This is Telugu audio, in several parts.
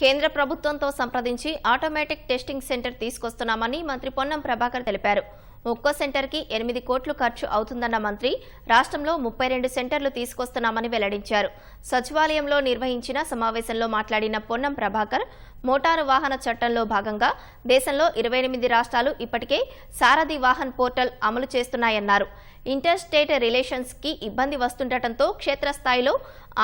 కేంద్ర ప్రభుత్వంతో సంప్రదించి ఆటోమేటిక్ టెస్టింగ్ సెంటర్ తీసుకొస్తున్నామని మంత్రి పొన్నం ప్రభాకర్ తెలిపారు. ఒక్కో సెంటర్కి ఎనిమిది కోట్లు ఖర్చు అవుతుందన్న మంత్రి రాష్ట్రంలో ముప్పై రెండు సెంటర్లు తీసుకొస్తున్నామని వెల్లడించారు. సచివాలయంలో నిర్వహించిన సమావేశంలో మాట్లాడిన పొన్నం ప్రభాకర్ మోటారు వాహన చట్టంలో భాగంగా దేశంలో ఇరవై ఎనిమిది రాష్ట్రాలు ఇప్పటికే సారథి వాహన్ పోర్టల్ అమలు చేస్తున్నాయన్నారు. ఇంటర్ స్టేట్ రిలేషన్స్కి ఇబ్బంది వస్తుండటంతో క్షేత్రస్థాయిలో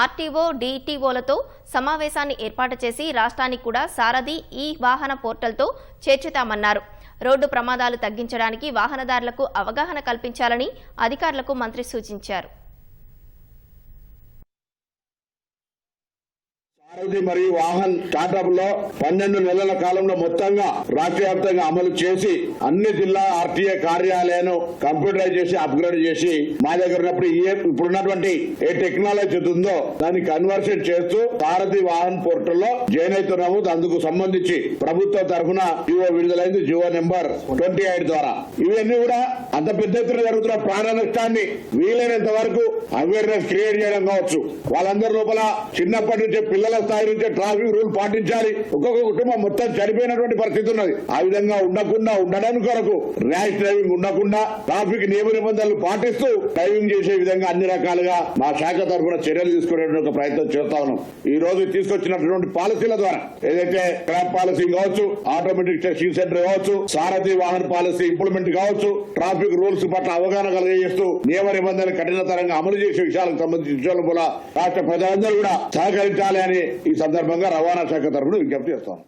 ఆర్టీఓ డిటిఓలతో సమావేశాన్ని ఏర్పాటు చేసి రాష్ట్రానికి కూడా సారథి ఈ వాహన పోర్టల్తో చేర్చుతామన్నారు. రోడ్డు ప్రమాదాలు తగ్గించడానికి వాహనదారులకు అవగాహన కల్పించాలని అధికారులకు మంత్రి సూచించారు. సారథి మరియు వాహన్ స్టార్టప్లో పన్నెండు నెలల కాలంలో మొత్తంగా రాష్ట్ర వ్యాప్తంగా అమలు చేసి అన్ని జిల్లా ఆర్టీఏ కార్యాలయాలను కంప్యూటరైజ్ చేసి అప్గ్రేడ్ చేసి మా దగ్గర ఉన్నప్పుడు ఏ ఇప్పుడున్నటువంటి ఏ టెక్నాలజీ ఉందో దాన్ని కన్వర్షన్ చేస్తూ సారథి వాహన్ పోర్టల్లో జాయిన్ అవుతున్నాము. అందుకు సంబంధించి ప్రభుత్వం తరఫున జియో విడుదలైంది. జియో నెంబర్ ట్వంటీ ఎయిట్ ద్వారా. ఇవన్నీ కూడా అంత పెద్ద ఎత్తున జరుగుతున్న ప్రాణ నష్టాన్ని వీలైనంత వరకు అవేర్నెస్ క్రియేట్ చేయడం కావచ్చు. వాళ్ళందరి లోపల చిన్నప్పటి నుంచే పిల్లల స్థాయి నుంచే ట్రాఫిక్ రూల్ పాటించాలి. ఒక్కొక్క కుటుంబం మొత్తం చనిపోయినటువంటి పరిస్థితి ఉన్నది. ఆ విధంగా ఉండకుండా ఉండడానికి కొరకు ర్యాష్ డ్రైవింగ్ ఉండకుండా ట్రాఫిక్ నియమ నిబంధనలు పాటిస్తూ డ్రైవింగ్ చేసే విధంగా అన్ని రకాలుగా మా శాఖ తరఫున చర్యలు తీసుకునేటువంటి ప్రయత్నం చేస్తా ఉన్నాం. ఈ రోజు తీసుకొచ్చినటువంటి పాలసీల ద్వారా ఏదైతే క్రాప్ పాలసీ కావచ్చు ఆటోమేటిక్ టెస్టింగ్ సెంటర్ కావచ్చు సారథి వాహన పాలసీ ఇంప్లిమెంట్ కావచ్చు ట్రాఫిక్ ట్రాఫిక్ రూల్స్ పట్ల అవగాహన కలిగజేస్తూ నియమ నిబంధనలు కఠినతరంగా అమలు చేసే విషయాలకు సంబంధించిన విషయాలు కూడా రాష్ట్ర ప్రజలందరూ కూడా సహకరించాలి అని ఈ సందర్భంగా రవాణా శాఖ తరఫున విజ్ఞప్తి చేస్తాం.